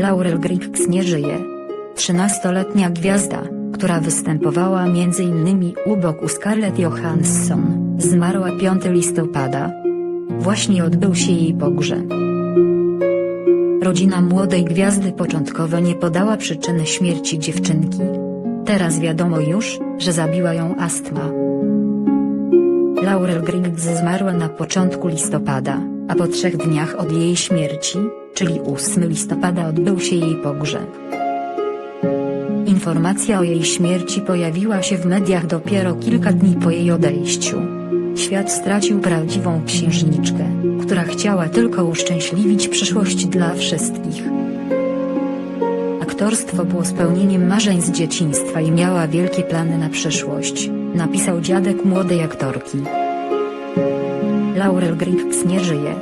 Laurel Griggs nie żyje. 13-letnia gwiazda, która występowała m.in. u boku Scarlett Johansson, zmarła 5 listopada. Właśnie odbył się jej pogrzeb. Rodzina młodej gwiazdy początkowo nie podała przyczyny śmierci dziewczynki. Teraz wiadomo już, że zabiła ją astma. Laurel Griggs zmarła na początku listopada, a po trzech dniach od jej śmierci, czyli 8 listopada odbył się jej pogrzeb. Informacja o jej śmierci pojawiła się w mediach dopiero kilka dni po jej odejściu. Świat stracił prawdziwą księżniczkę, która chciała tylko uszczęśliwić przyszłość dla wszystkich. Aktorstwo było spełnieniem marzeń z dzieciństwa i miała wielkie plany na przyszłość, napisał dziadek młodej aktorki. Laurel Griggs nie żyje.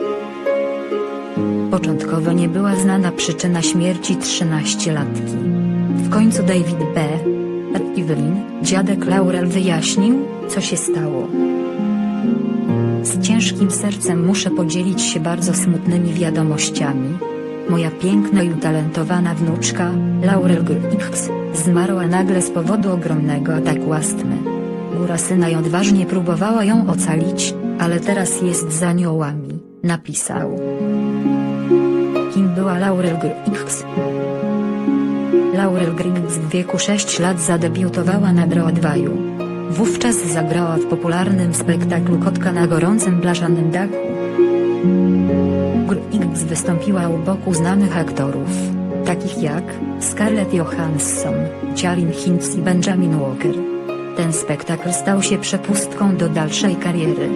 Początkowo nie była znana przyczyna śmierci 13-latki. W końcu David B. Evelyn, dziadek Laurel wyjaśnił, co się stało. Z ciężkim sercem muszę podzielić się bardzo smutnymi wiadomościami. Moja piękna i utalentowana wnuczka, Laurel Griggs, zmarła nagle z powodu ogromnego ataku astmy. Góra syna i odważnie próbowała ją ocalić, ale teraz jest za aniołami, napisał. Kim była Laurel Griggs? Laurel Griggs w wieku 6 lat zadebiutowała na Broadwayu. Wówczas zagrała w popularnym spektaklu Kotka na gorącym blaszanym dachu. Griggs wystąpiła u boku znanych aktorów, takich jak Scarlett Johansson, Ciarin Hinds i Benjamin Walker. Ten spektakl stał się przepustką do dalszej kariery.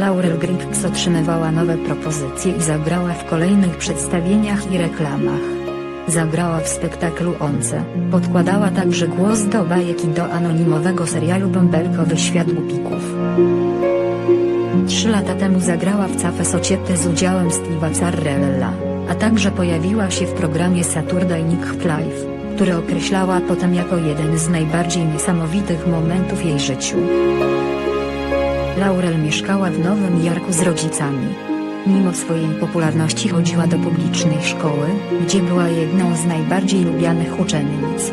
Laurel Griggs otrzymywała nowe propozycje i zagrała w kolejnych przedstawieniach i reklamach. Zagrała w spektaklu Once, podkładała także głos do bajek i do anonimowego serialu Bąbelkowy Świat Głupików. Trzy lata temu zagrała w Cafe Society z udziałem Steve'a Carrella, a także pojawiła się w programie Saturday Night Live, który określała potem jako jeden z najbardziej niesamowitych momentów jej życiu. Laurel mieszkała w Nowym Jorku z rodzicami. Mimo swojej popularności chodziła do publicznej szkoły, gdzie była jedną z najbardziej lubianych uczennic.